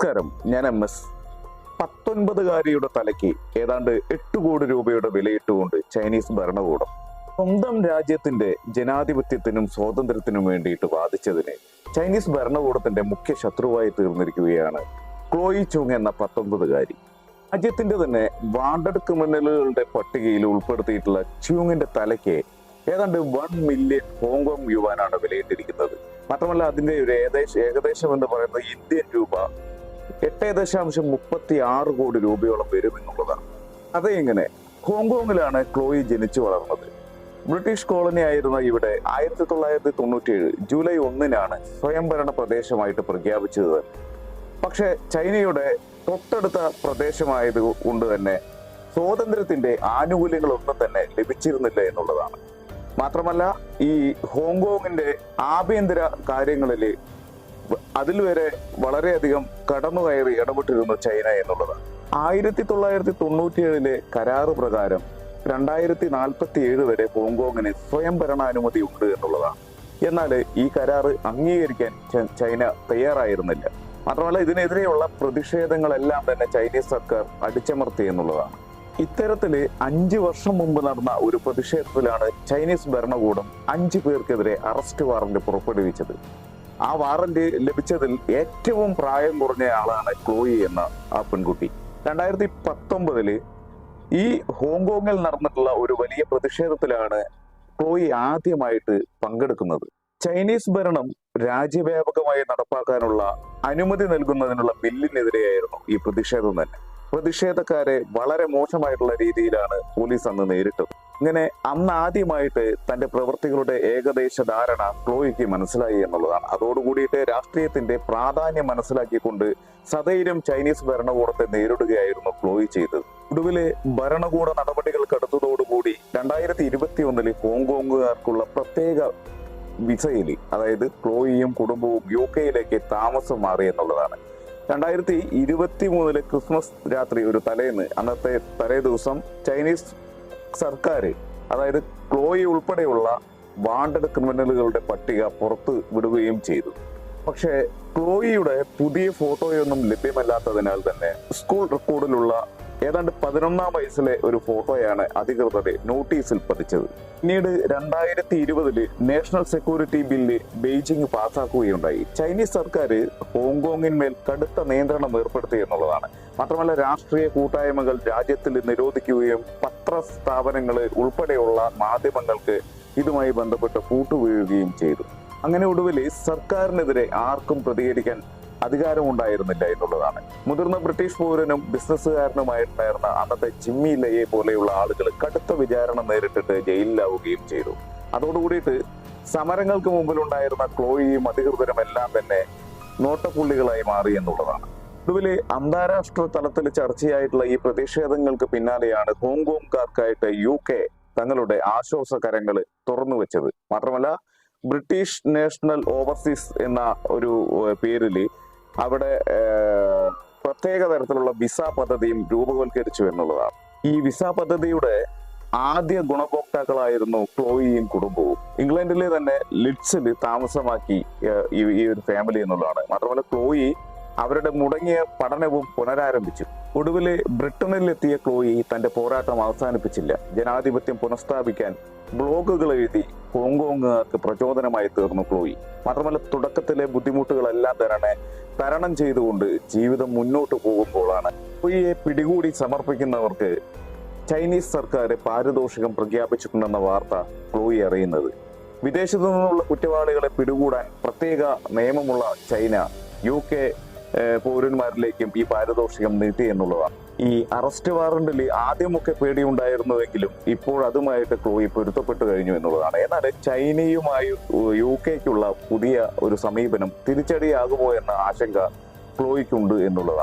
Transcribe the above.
നമസ്കാരം. ഞാൻ M S. പത്തൊൻപതുകാരിയുടെ തലയ്ക്ക് ഏതാണ്ട് എട്ട് കോടി രൂപയുടെ വിലയിട്ടുകൊണ്ട് ചൈനീസ് ഭരണകൂടം സ്വന്തം രാജ്യത്തിന്റെ ജനാധിപത്യത്തിനും സ്വാതന്ത്ര്യത്തിനും വേണ്ടിയിട്ട് വാദിച്ചതിന് ചൈനീസ് ഭരണകൂടത്തിന്റെ മുഖ്യ ശത്രുവായി തീർന്നിരിക്കുകയാണ് ക്ലോയി ചുങ് എന്ന പത്തൊൻപതുകാരി. രാജ്യത്തിന്റെ തന്നെ വാണ്ടഡ് ക്രിമിനലുകളുടെ പട്ടികയിൽ ഉൾപ്പെടുത്തിയിട്ടുള്ള ചുങ്ങിന്റെ തലയ്ക്ക് ഏതാണ്ട് വൺ മില്യൺ ഹോങ്കോങ് യുവാനാണ് വിലയിട്ടിരിക്കുന്നത്. മാത്രമല്ല അതിന്റെ ഒരു ഏകദേശം ഏകദേശം എന്ന് പറയുന്നത് ഇന്ത്യൻ രൂപ എട്ട് ദശാംശം മുപ്പത്തി ആറ് കോടി രൂപയോളം വരും എന്നുള്ളതാണ് അത് എങ്ങനെ ഹോങ്കോങ്ങിലാണ് ക്ലോയി ജനിച്ചു വളർന്നത്. ബ്രിട്ടീഷ് കോളനി ആയിരുന്ന ഇവിടെ ആയിരത്തി തൊള്ളായിരത്തി തൊണ്ണൂറ്റിയേഴ് ജൂലൈ ഒന്നിനാണ് സ്വയംഭരണ പ്രദേശമായിട്ട് പ്രഖ്യാപിച്ചത്. പക്ഷേ ചൈനയുടെ തൊട്ടടുത്ത പ്രദേശമായത് കൊണ്ട് തന്നെ സ്വാതന്ത്ര്യത്തിന്റെ ആനുകൂല്യങ്ങളൊന്നും തന്നെ ലഭിച്ചിരുന്നില്ല എന്നുള്ളതാണ്. മാത്രമല്ല ഈ ഹോങ്കോങ്ങിന്റെ ആഭ്യന്തര കാര്യങ്ങളിൽ അതിൽ വരെ വളരെയധികം കടന്നു കയറി ഇടപെട്ടിരുന്നു ചൈന എന്നുള്ളത്. ആയിരത്തി തൊള്ളായിരത്തി തൊണ്ണൂറ്റിയേഴിലെ കരാറ് പ്രകാരം രണ്ടായിരത്തി നാൽപ്പത്തി ഏഴ് വരെ ഹോങ്കോങ്ങിന് സ്വയം ഭരണാനുമതി ഉണ്ട് എന്നുള്ളതാണ്. എന്നാൽ ഈ കരാറ് അംഗീകരിക്കാൻ ചൈന തയ്യാറായിരുന്നില്ല. മാത്രമല്ല ഇതിനെതിരെയുള്ള പ്രതിഷേധങ്ങളെല്ലാം തന്നെ ചൈനീസ് സർക്കാർ അടിച്ചമർത്തി എന്നുള്ളതാണ്. ഇത്തരത്തിൽ അഞ്ച് വർഷം മുമ്പ് നടന്ന ഒരു പ്രതിഷേധത്തിലാണ് ചൈനീസ് ഭരണകൂടം അഞ്ചു പേർക്കെതിരെ അറസ്റ്റ് വാറന്റ് പുറപ്പെടുവിച്ചത്. ആ വാറന്റ് ലഭിച്ചതിൽ ഏറ്റവും പ്രായം കുറഞ്ഞ ആളാണ് ക്ലോയി എന്ന ആ പെൺകുട്ടി. രണ്ടായിരത്തി പത്തൊമ്പതിൽ ഈ ഹോങ്കോങ്ങിൽ നടന്നിട്ടുള്ള ഒരു വലിയ പ്രതിഷേധത്തിലാണ് ക്ലോയി ആദ്യമായിട്ട് പങ്കെടുക്കുന്നത്. ചൈനീസ് ഭരണം രാജ്യവ്യാപകമായി നടപ്പാക്കാനുള്ള അനുമതി നൽകുന്നതിനുള്ള ബില്ലിനെതിരെയായിരുന്നു ഈ പ്രതിഷേധം തന്നെ. പ്രതിഷേധക്കാരെ വളരെ മോശമായിട്ടുള്ള രീതിയിലാണ് പോലീസ് അന്ന് നേരിട്ടത്. ഇങ്ങനെ അന്ന് ആദ്യമായിട്ട് തന്റെ പ്രവൃത്തികളുടെ ഏകദേശ ധാരണ ക്ലോയിക്ക് മനസ്സിലായി എന്നുള്ളതാണ്. അതോടുകൂടിയിട്ട് രാഷ്ട്രീയത്തിന്റെ പ്രാധാന്യം മനസ്സിലാക്കിക്കൊണ്ട് സധൈര്യം ചൈനീസ് ഭരണകൂടത്തെ നേരിടുകയായിരുന്നു ക്ലോയി ചെയ്തത്. ഒടുവിലെ ഭരണകൂട നടപടികൾ കടുത്തതോടുകൂടി രണ്ടായിരത്തി ഇരുപത്തി ഒന്നിൽ ഹോങ്കോങ്ങുകാർക്കുള്ള പ്രത്യേക വിസയിൽ അതായത് ക്ലോയിയും കുടുംബവും യു കെയിലേക്ക് താമസം മാറി എന്നുള്ളതാണ്. രണ്ടായിരത്തി ഇരുപത്തി മൂന്നിലെ ക്രിസ്മസ് രാത്രി ഒരു തലേന്ന് അന്നത്തെ തലേ ദിവസം ചൈനീസ് സർക്കാർ അതായത് ക്ലോയി ഉൾപ്പെടെയുള്ള വാണ്ടഡ് ക്രിമിനലുകളുടെ പട്ടിക പുറത്ത് വിടുകയും ചെയ്തു. പക്ഷേ ക്ലോയിയുടെ പുതിയ ഫോട്ടോയൊന്നും ലഭ്യമല്ലാത്തതിനാൽ തന്നെ സ്കൂൾ റെക്കോർഡിലുള്ള ഏതാണ്ട് പതിനൊന്നാം വയസ്സിലെ ഒരു ഫോട്ടോയാണ് അധികൃതരെ നോട്ടീസിൽ പതിച്ചത്. പിന്നീട് രണ്ടായിരത്തി ഇരുപതിൽ നാഷണൽ സെക്യൂരിറ്റി ബില്ല് ബെയ്ജിംഗ് പാസ്സാക്കുകയുണ്ടായി. ചൈനീസ് സർക്കാർ ഹോങ്കോങ്ങിന്മേൽ കടുത്ത നിയന്ത്രണം ഏർപ്പെടുത്തി എന്നുള്ളതാണ്. മാത്രമല്ല രാഷ്ട്രീയ കൂട്ടായ്മകൾ രാജ്യത്തിൽ നിരോധിക്കുകയും പത്ര പത്രസ്ഥാപനങ്ങൾ ഉൾപ്പെടെയുള്ള മാധ്യമങ്ങൾക്ക് ഇതുമായി ബന്ധപ്പെട്ട് കൂട്ടുവീഴുകയും ചെയ്തു. അങ്ങനെ ഒടുവിൽ സർക്കാരിനെതിരെ ആർക്കും പ്രതികരിക്കാൻ അധികാരമുണ്ടായിരുന്നില്ല എന്നുള്ളതാണ്. മുതിർന്ന ബ്രിട്ടീഷ് പൗരനും ബിസിനസ്സുകാരനുമായിട്ടുണ്ടായിരുന്ന അന്നത്തെ ജിമ്മി ലയെ പോലെയുള്ള ആളുകൾ കടുത്ത വിചാരണ നേരിട്ടിട്ട് ജയിലിലാവുകയും ചെയ്തു. അതോടുകൂടിയിട്ട് സമരങ്ങൾക്ക് മുമ്പിലുണ്ടായിരുന്ന ക്ലോയിയും അധികൃതരും എല്ലാം തന്നെ നോട്ടപ്പുള്ളികളായി മാറി എന്നുള്ളതാണ്. ഒടുവിലെ അന്താരാഷ്ട്ര തലത്തിൽ ചർച്ചയായിട്ടുള്ള ഈ പ്രതിഷേധങ്ങൾക്ക് പിന്നാലെയാണ് ഹോങ്കോങ്കാർക്കായിട്ട് യു കെ തങ്ങളുടെ ആശ്വാസകരങ്ങൾ തുറന്നു വെച്ചത്. മാത്രമല്ല ബ്രിട്ടീഷ് നാഷണൽ ഓവർസീസ് എന്ന ഒരു പേരിൽ അവിടെ പ്രത്യേക തരത്തിലുള്ള വിസ പദ്ധതിയും രൂപവൽക്കരിച്ചു എന്നുള്ളതാണ്. ഈ വിസ പദ്ധതിയുടെ ആദ്യ ഗുണഭോക്താക്കളായിരുന്നു ക്ലോയിയും കുടുംബവും. ഇംഗ്ലണ്ടിലെ തന്നെ ലിഡ്സിൽ താമസമാക്കി ഈ ഒരു ഫാമിലി എന്നുള്ളതാണ്. മാത്രമല്ല ക്ലോയി അവരുടെ മുടങ്ങിയ പഠനവും പുനരാരംഭിച്ചു. ഒടുവിൽ ബ്രിട്ടനിലെത്തിയ ക്ലോയി തന്റെ പോരാട്ടം അവസാനിപ്പിച്ചില്ല. ജനാധിപത്യം പുനഃസ്ഥാപിക്കാൻ ബ്ലോഗുകൾ എഴുതി ഹോങ്കോങ്ങുകാർക്ക് പ്രചോദനമായി തീർന്നു ക്ലോയി. മാത്രമല്ല തുടക്കത്തിലെ ബുദ്ധിമുട്ടുകളെല്ലാം തന്നെ തരണം ചെയ്തുകൊണ്ട് ജീവിതം മുന്നോട്ട് പോകുമ്പോഴാണ് ക്ലോയിയെ പിടികൂടി സമർപ്പിക്കുന്നവർക്ക് ചൈനീസ് സർക്കാർ പാരിതോഷികം പ്രഖ്യാപിച്ചിട്ടുണ്ടെന്ന വാർത്ത ക്ലോയി അറിയുന്നത്. വിദേശത്തു നിന്നുള്ള കുറ്റവാളികളെ പിടികൂടാൻ പ്രത്യേക നിയമമുള്ള ചൈന യു കെ പൗരന്മാരിലേക്കും ഈ പാരിതോഷികം നീട്ടി എന്നുള്ളതാണ്. ഈ അറസ്റ്റ് വാറന്റിൽ ആദ്യമൊക്കെ പേടിയുണ്ടായിരുന്നുവെങ്കിലും ഇപ്പോൾ അതുമായിട്ട് ക്ലോയി പൊരുത്തപ്പെട്ടു കഴിഞ്ഞു എന്നുള്ളതാണ്. എന്നാൽ ചൈനയുമായി യു കെക്കുള്ള പുതിയ ഒരു സമീപനം തിരിച്ചടിയാകുമോ എന്ന ആശങ്ക ക്ലോയിക്കുണ്ട് എന്നുള്ളതാണ്.